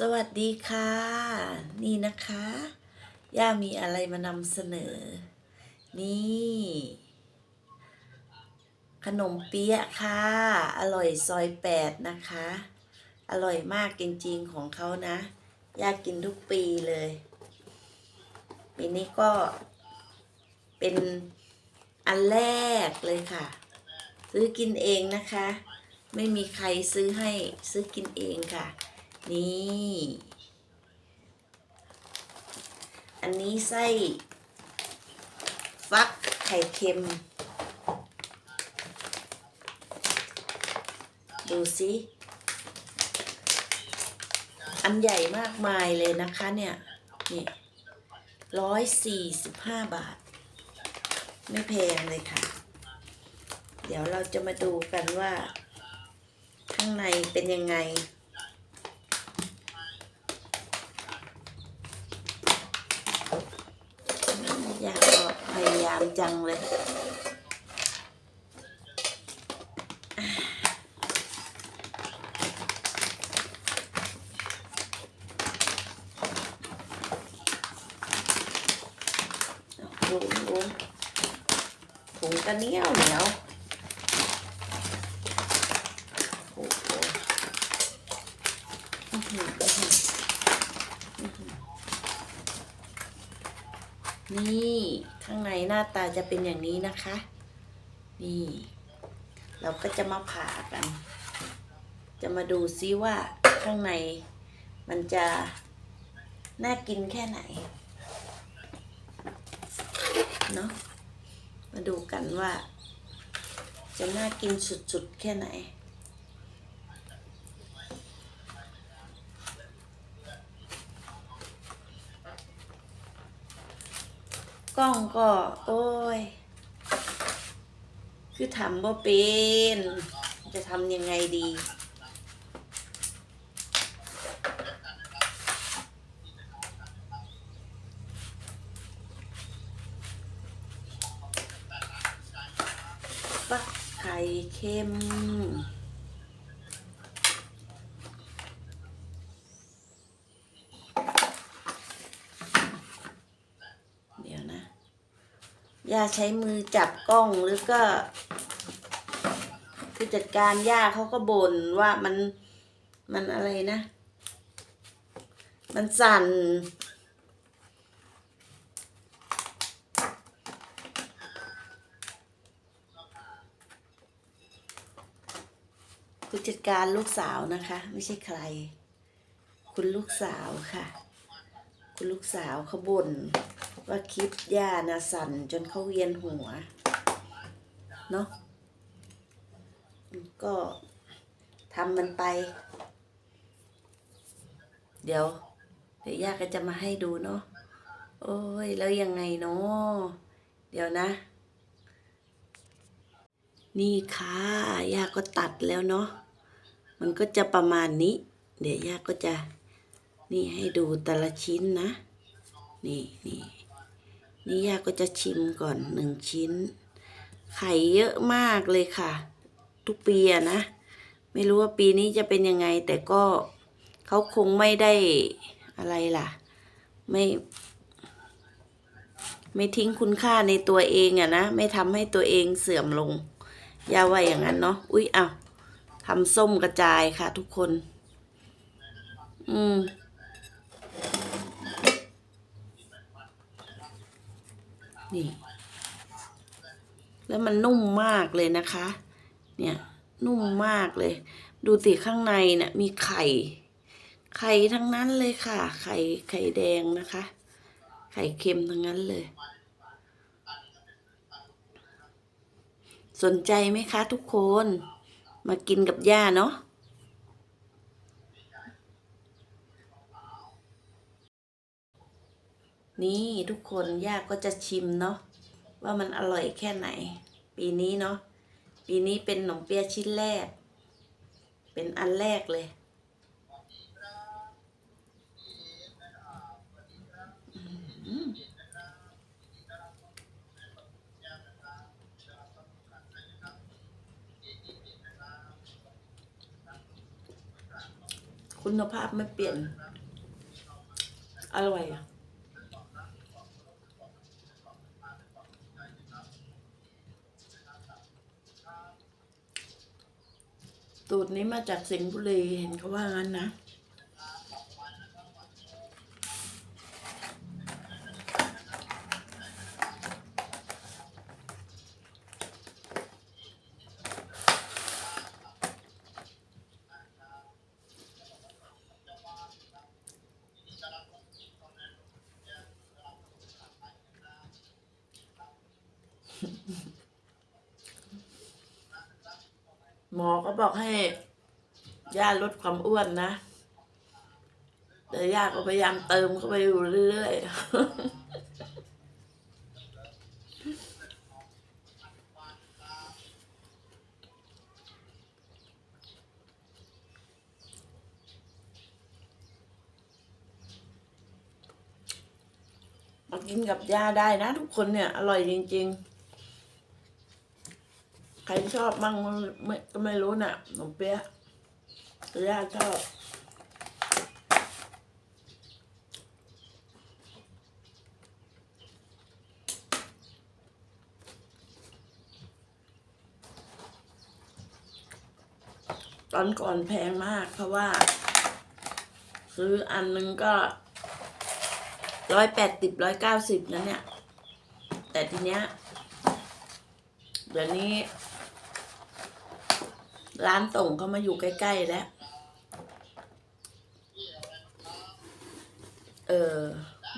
สวัสดีค่ะ นี่นะคะ ย่ามีอะไรมานำเสนอ นี่ ขนมเปี๊ยะค่ะ อร่อยซอยแปดนะคะ อร่อยมากจริงๆของเขานะ ย่ากินทุกปีเลยปีนี้ก็เป็นอันแรกเลยค่ะ ซื้อกินเองนะคะ ไม่มีใครซื้อให้ซื้อกินเองค่ะ นี่ อันนี้ไส้ฟักไข่เค็ม ดูสิอันใหญ่มากมายเลยนะคะเนี่ย นี่ร้อยสี่สิบห้าบาท ไม่แพงเลยค่ะ เดี๋ยวเราจะมาดูกันว่า ข้างในเป็นยังไง พยายามจังเลยวุ้นวุ้นถุงกระเนี้ยวเหนียวโอ้โหนี่ ข้างในหน้าตาจะเป็นอย่างนี้นะคะ นี่ เราก็จะมาผ่ากัน จะมาดูซิว่าข้างในมันจะน่ากินแค่ไหน เนาะมาดูกันว่า จะน่ากินสุดๆแค่ไหน กล้องก็ โอ้ย คือทำบ่เป็น จะทำยังไงดีฟักไข่เค็ม เดี๋ยวนะ ย่าใช้มือจับกล้องหรือก็ผู้จัดการย่าเขาก็บ่นว่ามันมันอะไรนะ มันสั่น ผู้จัดการลูกสาวนะคะ ไม่ใช่ใคร คุณลูกสาวค่ะ คุณลูกสาวเขาบ่นว่าคลิปย่านะสั่นจนเขาเวียนหัว เนาะก็ทำมันไป เดี๋ยว เดี๋ยวย่าก็จะมาให้ดูเนาะโอ้ย แล้วยังไงเนาะเดี๋ยวนะ นี่ค่ะย่าก็ตัดแล้วเนาะมันก็จะประมาณนี้ เดี๋ยวย่าก็จะ นี่ให้ดูแต่ละชิ้นนะ นี่นี่นี่ย่าก็จะชิมก่อนหนึ่งชิ้น ไข่เยอะมากเลยค่ะ ทุกปีอะนะ ไม่รู้ว่าปีนี้จะเป็นยังไง แต่ก็เขาคงไม่ได้อะไรล่ะ ไม่ ไม่ทิ้งคุณค่าในตัวเองอะนะ ไม่ทำให้ตัวเองเสื่อมลงย่าว่าอย่างนั้นเนาะ อุ๊ยเอ้าทำส้มกระจายค่ะทุกคน อืม นี่ แล้วมันนุ่มมากเลยนะคะ เนี่ยนุ่มมากเลย ดูสิข้างในเนี่ยมีไข่ ไข่ทั้งนั้นเลยค่ะ ไข่ไข่แดงนะคะ ไข่เค็มทั้งนั้นเลย สนใจไหมคะทุกคน มากินกับย่าเนาะ นี่ทุกคนย่าก็จะชิมเนาะว่ามันอร่อยแค่ไหน ปีนี้เนาะปีนี้เป็นขนมเปี๊ยะชิ้นแรก เป็นอันแรกเลยคุณภาพไม่เปลี่ยน อร่อยอะ ตูดนี้มาจากสิงห์บุรีเห็นเขาว่างั้นนะ หมอก็บอกให้ย่าลดความอ้วนนะ แต่ย่าก็พยายามเติมเข้าไปอยู่เรื่อยๆกินกับย่าได้นะทุกคนเนี่ย อร่อยจริง ๆ รชอบมั่งไม่ก็ไม่รู้น่ะขนมเปี๊ยะแต่ย่าชอบตอนก่อนแพงมากเพราะว่า ซื้ออันนึงก็ร้อยแปดสิบร้อยเก้าสิบนะเนี่ย แต่ทีเนี้ยเดี๋ยวนี้ ร้านส่งเขามาอยู่ใกล้ ๆ แล้ว เออ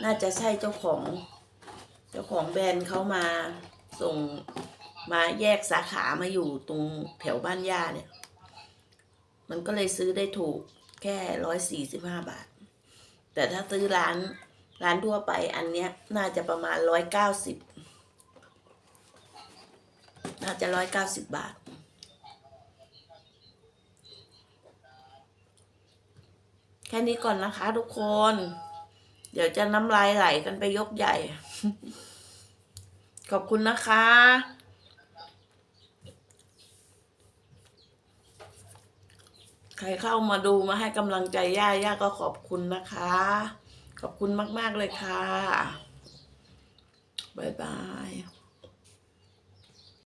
น่าจะใช่เจ้าของ เจ้าของแบรนด์เขามาส่งมาแยกสาขามาอยู่ตรงแถวบ้านย่าเนี่ย มันก็เลยซื้อได้ถูกแค่ร้อยสี่สิบห้าบาท แต่ถ้าซื้อร้านร้านทั่วไปอันเนี้ย น่าจะประมาณร้อยเก้าสิบน่าจะร้อยเก้าสิบบาท แค่นี้ก่อนนะคะทุกคน เดี๋ยวจะน้ำลายไหลกันไปยกใหญ่ ขอบคุณนะคะ ใครเข้ามาดูมาให้กำลังใจย่าย่าก็ขอบคุณนะคะ ขอบคุณมาก ๆ เลยค่ะ บ๊ายบาย